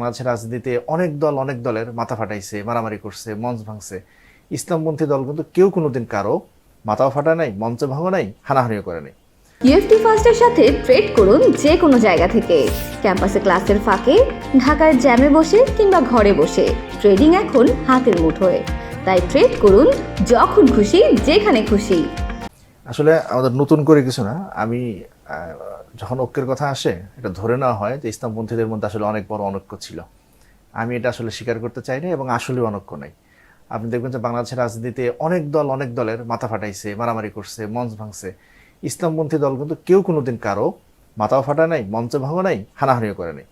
বাংলাদেশের রাজনীতিতে অনেক দল অনেক দলের মাথা ফাটাইছে মারামারি করছে মঞ্চ ভাঙছে। ইসলামপন্থী দল কিন্তু কেউ কোনোদিন কারও মাথাও ফাটা নাই মঞ্চ ভাঙো নাই হানাহানিও করে নাই। ইউএফটি ফার্স্টের সাথে ট্রেড করুন যে কোনো জায়গা থেকে। ক্যাম্পাসে ক্লাসের ফাঁকে ঢাকার জ্যামে বসে কিংবা ঘরে বসে। ট্রেডিং এখন হাতের মুঠোয়। তাই ট্রেড করুন যখন খুশি যেখানে খুশি। আসলে আমাদের নতুন করে কিছু না আমি যখন ঐক্যের কথা আসে, এটা ধরে নেওয়া হয় যে ইসলামপন্থীদের মধ্যে আসলে অনেক বড় অনৈক্য ছিল। আমি এটা আসলে স্বীকার করতে চাই না এবং আসলে অনৈক্য নাই। আপনি দেখবেন যে বাংলাদেশের রাজনীতিতে অনেক দল, অনেক দলের মাথা ফাটাইছে, মারামারি করছে, মঞ্চ ভাঙছে। ইসলামপন্থী দল কিন্তু কেউ কোনোদিন কারও মাথাও ফাটা নাই, মঞ্চ ভাঙো নাই, হানাহানিও করে নাই।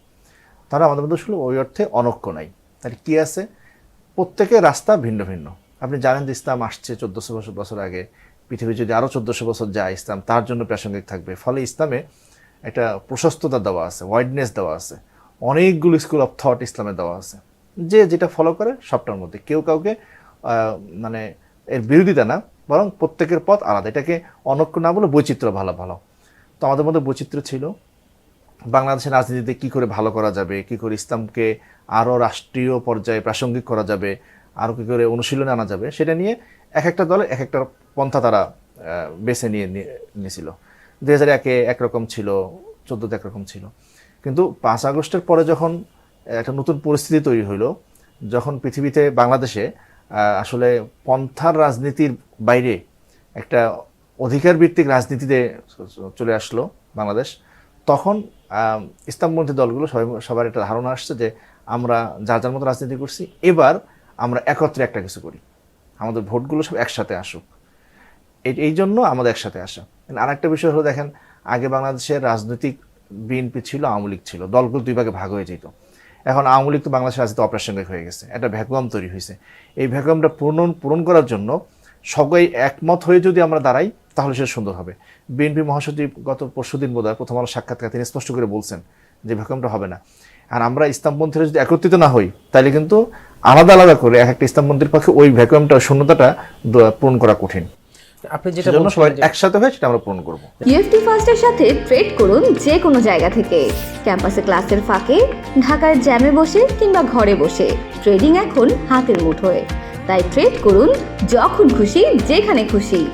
তারা আমাদের মধ্যে আসলে ওই অর্থে অনৈক্য নাই। তাহলে কি আছে? প্রত্যেকের রাস্তা ভিন্ন ভিন্ন। আপনি জানেন যে ইসলাম আসছে চোদ্দশো বছর বছর আগে। পৃথিবী যদি আরও চোদ্দশো বছর যায়, ইসলাম তার জন্য প্রাসঙ্গিক থাকবে। ফলে ইসলামে একটা প্রশস্ততা দেওয়া আছে ওয়াইডনেস দেওয়া আছে। অনেকগুলো স্কুল অফ থট ইসলামে দেওয়া আছে। যে যেটা ফলো করে সবটার মধ্যে। কেউ কাউকে মানে এর বিরোধিতা না, বরং প্রত্যেকের পথ আলাদা। এটাকে অনৈক্য না বলে বৈচিত্র্য ভালো ভালো। তো আমাদের মধ্যে বৈচিত্র্য ছিল। বাংলাদেশের রাজনীতিতে কি করে ভালো করা যাবে, কি করে ইসলামকে আরও রাষ্ট্রীয় পর্যায়ে প্রাসঙ্গিক করা যাবে, আরও কী করে অনুশীলনে আনা যাবে, সেটা নিয়ে এক একটা দলে, এক একটা পন্থা তারা বেছে নিয়ে- নিয়েছিল দুই হাজার একে একরকম ছিল, চোদ্দোতে একরকম ছিল। কিন্তু পাঁচ আগস্টের পরে যখন একটা নতুন পরিস্থিতি তৈরি হইল, যখন পৃথিবীতে বাংলাদেশে আসলে পন্থার রাজনীতির বাইরে একটা অধিকার ভিত্তিক রাজনীতিতে চলে আসলো বাংলাদেশ, তখন ইসলামপন্থী দলগুলো সবাই, সবার একটা ধারণা আসছে যে আমরা যার যার মতো রাজনীতি করছি, এবার আমরা একত্রে একটা কিছু করি। আমাদের ভোটগুলো সব একসাথে আসুক। এই জন্য আমাদের একসাথে আসা। আর একটা বিষয় হলো, দেখেন, আগে বাংলাদেশের রাজনৈতিক বিএনপি ছিল, আওয়ামী লীগ ছিল। দলগুলো দুই ভাগে ভাগ হয়ে যেত। এখন আওয়ামী লীগ তো বাংলাদেশের রাজনীতি অপ্রাসঙ্গিক হয়ে গেছে। একটা ভ্যাকুয়াম তৈরি হয়েছে। এই ভ্যাকুয়ামটা পূরণ পূরণ করার জন্য সবাই একমত হয়ে যদি আমরা দাঁড়াই, তাহলে সেটা সুন্দর হবে। বিএনপি মহাসচিব গত পরশুদিন বোধ হয় প্রথম আলো সাক্ষাৎকার তিনি স্পষ্ট করে বলছেন যে ভ্যাকুয়ামটা হবে না। আর আমরা ইসলামপন্থীরা যদি একত্রিত না হই, তাহলে কিন্তু আলাদা আলাদা করে এক একটা ইসলামপন্থীর পক্ষে ওই ভ্যাকুয়ামটা, শূন্যতাটা পূরণ করা কঠিন। আপনি যেটা সেজন্য সবাই একসাথে হয়ে সেটা আমরা পূরণ করব। ইউএফটি ফার্স্টের সাথে ট্রেড করুন যে কোনো জায়গা থেকে। ক্যাম্পাসে ক্লাসের ফাঁকে ঢাকার জ্যামে বসে কিংবা ঘরে বসে। ট্রেডিং এখন হাতের মুঠোয়। তাই ট্রেড করুন যখন খুশি যেখানে খুশি।